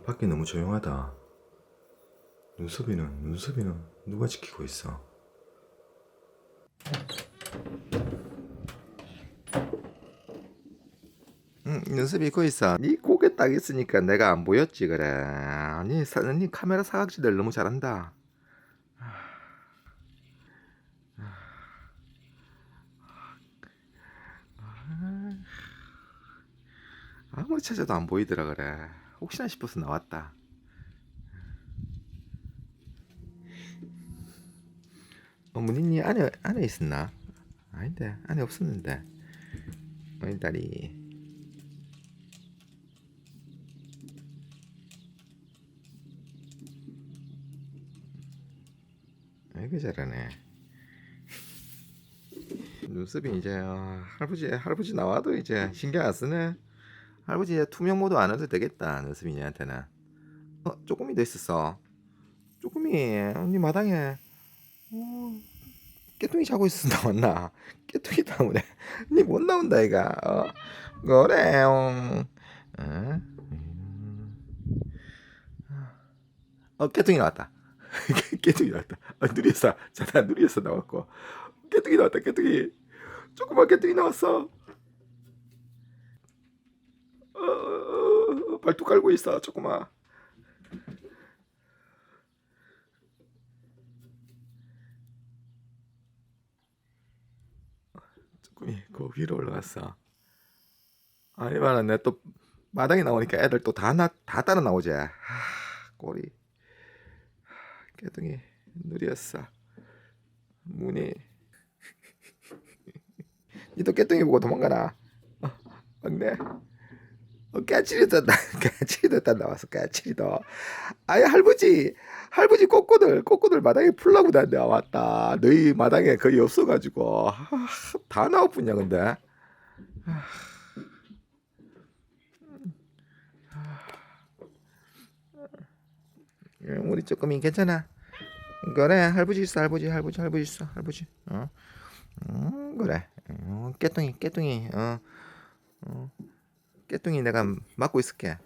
어, 밖에 너무 조용하다. 눈썹이는 눈썹이는 누가 지키고 있어? 응, 눈썹이 입고 있어. 네 고개 딱 있으니까 내가 안 보였지 그래. 아니, 사, 니 카메라 사각지대를 너무 잘한다. 아무리 찾아도 안 보이더라 그래. 혹시나 싶어서 나왔다. 어머니니 안에 안에 있었나? 아닌데 안에 없었는데. 어머니 딸이. 아이고 잘하네. 눈썹이 이제 아, 할아버지 할아버지 나와도 이제 신경 안 쓰네. 할아버지 이제 투명 모드 안 해도 되겠다 얘한테는. 어 조금이 더 있었어. 조금이 언니 마당에 어, 깨뚱이 자고 있어 나왔나? 깨뚱이 나오네. 니못 나온다 이가. 어 그래. 어. 어? 음. 어 깨뚱이 나왔다. 깨뚱이 나왔다. 아, 누리에서 자다 누리에서 나왔고 깨뚱이 나왔다. 깨뚱이 조그만 깨뚱이 나왔어. 어, 발톱 깔고 있어 조그만. 조금이 그 위로 올라갔어. 아니면은 내또 마당에 나오니까 애들 또 다나다 따라 나오지. 하, 꼬리. 하, 깨둥이 누리였어. 문이. 니도 깨둥이 보고 도망가나. 어, 막내. 어, 깨치리도 깨치리도 딱 나왔어. 깨치리도. 아예 할아버지 할아버지 꼬꼬들 꼬꼬들 마당에 풀라고 다 나왔다. 너희 마당에 거의 없어가지고 아, 다 나왔군요 근데. 음, 우리 조금이 괜찮아. 그래 할아버지 있어 할아버지 할아버지 할아버지 있어 할아버지. 어, 음, 그래. 어, 깨뚱이 깨뚱이 어, 어, 깨뚱이 내가 맡고 있을게.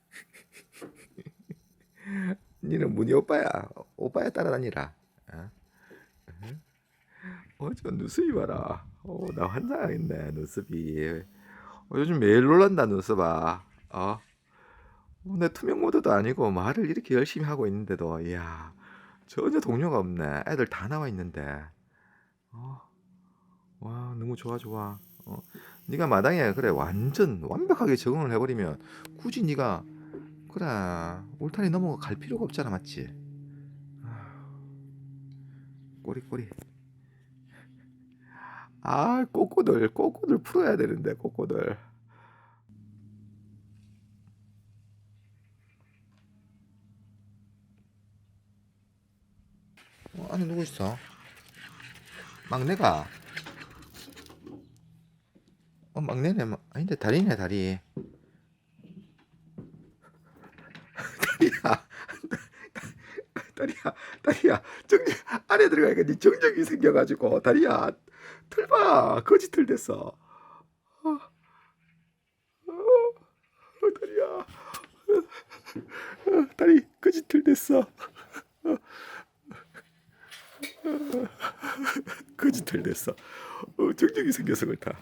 니는 문희 오빠야. 오빠야 따라다니라. 어? 어, 저 눈썹이 봐라. 어, 나 환장하겠네, 눈썹이. 어, 요즘 매일 놀란다, 눈썹아. 어? 어, 내 투명 모드도 아니고 말을 이렇게 열심히 하고 있는데도, 이야, 전혀 동료가 없네. 애들 다 나와 있는데. 어, 와, 너무 좋아, 좋아. 어, 네가 마당에 그래 완전 완벽하게 적응을 해버리면 굳이 네가 그래 울타리 넘어가 갈 필요가 없잖아 맞지? 아, 꼬리 꼬리 아 꼬꼬들 꼬꼬들 풀어야 되는데 꼬꼬들 어, 안에 누구 있어? 막내가 어 막내네 막- 아닌데 다리네 다리. 다리야. 다리야 다리야. 정정 안에 들어가니까 네 정적이 생겨가지고. 다리야 털봐. 거지 털 됐어. 어, 어, 어, 다리야. 어, 다리 거지 털 됐어. 어, 어, 거지 털 됐어. 어, 정적이 생겨서 그렇다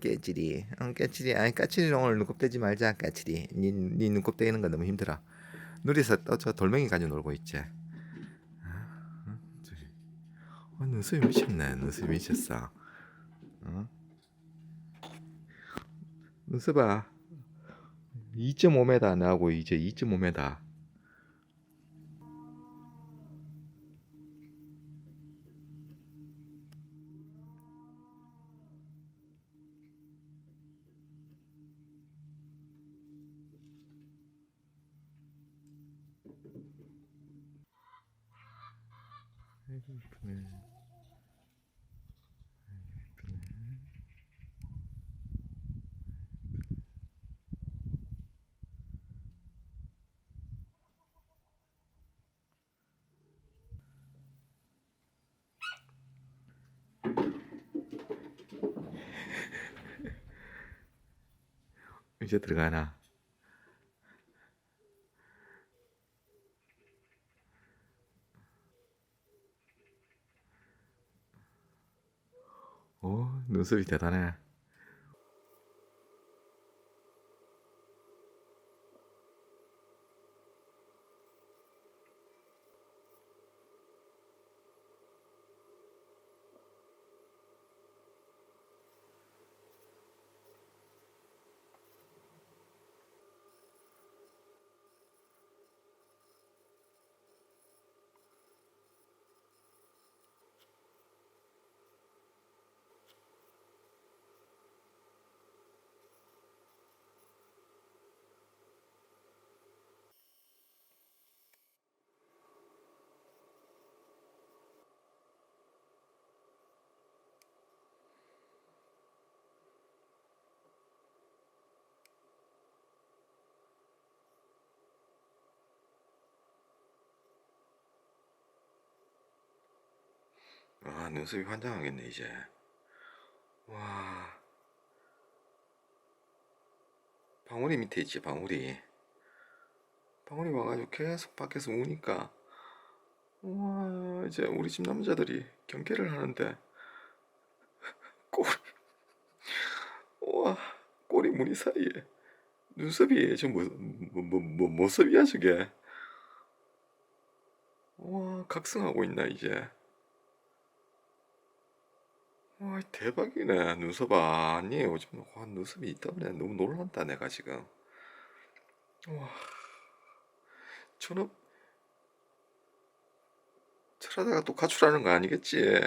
깨치리, 응, 깨치리, 아니 까치리 오늘 눈곱 떼지 말자, 까치리. 니, 니 눈곱 떼는 거 너무 힘들어. 누리서 또저 돌멩이 가지고 놀고 있지. 어, 눈썹이 미쳤네, 눈썹이 미쳤어. 어? 눈썹아, 2.5m 나하고 이제 2.5m. 아이고 이쁘네 아이고 이쁘네 이제 들어가나? 오, 눈썹이 아, 눈썹이 환장하겠네, 이제. 와. 방울이 밑에 있지, 방울이. 방울이 와가지고 계속 밖에서 우니까. 와, 이제 우리 집 남자들이 경계를 하는데. 꼬리. 와, 꼬리 무늬 사이에. 눈썹이, 저 뭐, 뭐, 뭐, 뭐, 뭐, 섭이야, 저게. 와, 각성하고 있나, 이제. 와 대박이네. 눈썹아 아니 요즘 와, 눈썹이 있다네. 너무 놀란다 내가 지금. 와. 전업. 저러다가 또 가출하는 거 아니겠지?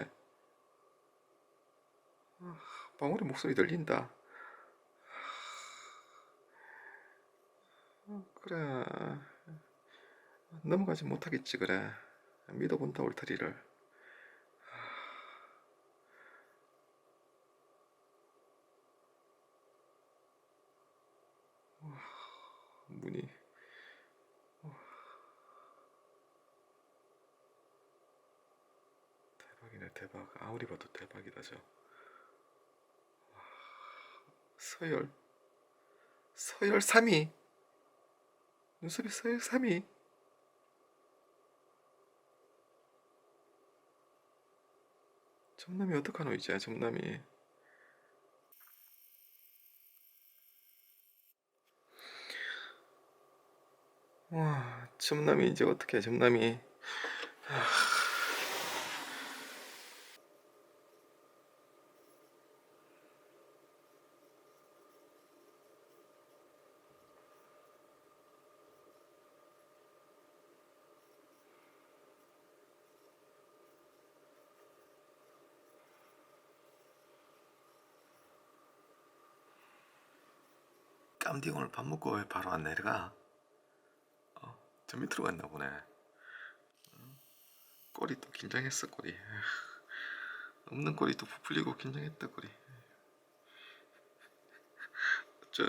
아, 방울이 목소리 들린다. 아, 그래. 넘어가지 못하겠지 그래. 믿어본다 울타리를 문이. 대박이네 대박. 아무리 봐도 대박이다 저. 와, 서열. 서열 3위 눈썹이 서열 3위 점남이 어떡하노 이제? 점남이 와 점남이 이제 어떻게 점남이 깜디 오늘 밥 먹고 왜 바로 안 내려가? 어, 저 밑으로 갔나 보네. 어, 꼬리 또 긴장했어 꼬리. 없는 꼬리 또 부풀리고 긴장했다 꼬리. 저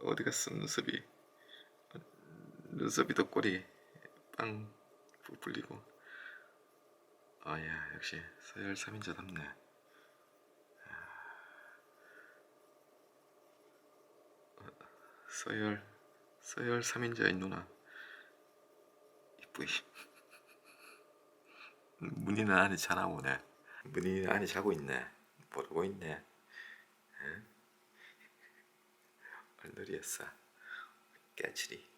어디 갔어 눈썹이? 어, 눈썹이 또 꼬리 빵 부풀리고. 아야 역시 서열 3인자답네. 서열 서열 3인자인 누나. 이쁘이. 문희는 안에 자나 보네. 문희는 안에 자고 있네. 모르고 있네. 응? 얼늘이었어. 깨치리.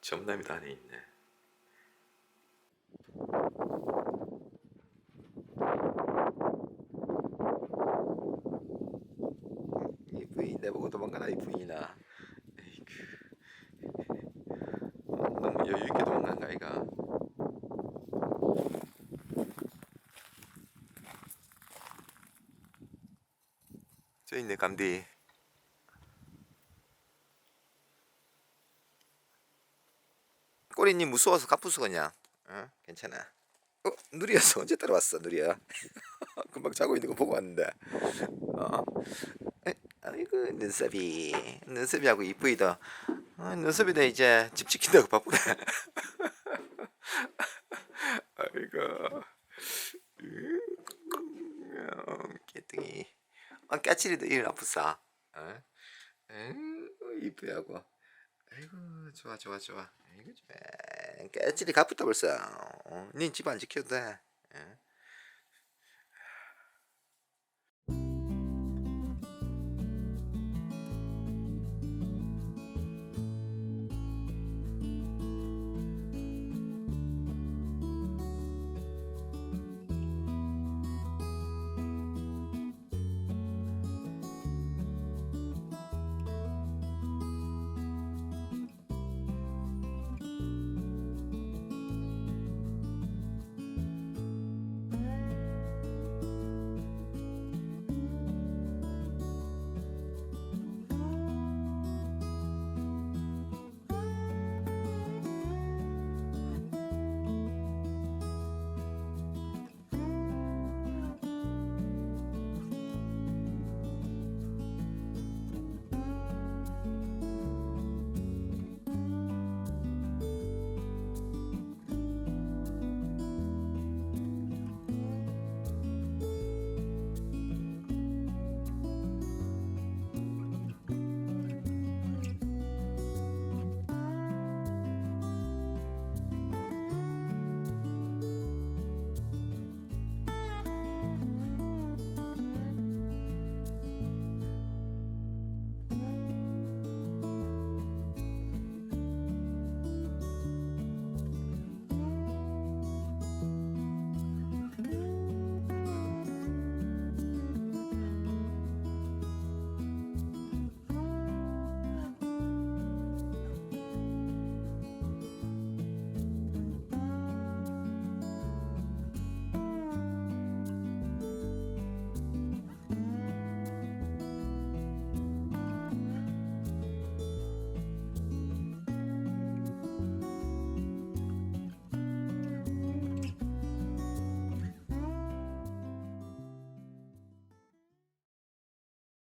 점남이도 안에 있네. 이쁘이. 내보고 도망가라 이쁘이나 에이구 어, 너무 여유있게 도망간가 이가. 저 있네 감디. 꼬리님 무서워서 그냥. 어? 괜찮아. 어? 누리였어. 언제 따라왔어 누리야? 금방 자고 있는 거 보고 왔는데. 어? 에, 아이고 눈썹이. 눈썹이하고 이쁘이다 아, 눈썹이다 이제 집 지킨다고 바쁘네 아이고 음, 깨뜨기 어, 까칠이도 일 아프사. 어? 에이구 이쁘야고. 아이고 좋아 좋아 좋아. 아이고 좋아. 까칠이 가쁘다 벌써. 어, 닌집안 지켜도 돼. 어?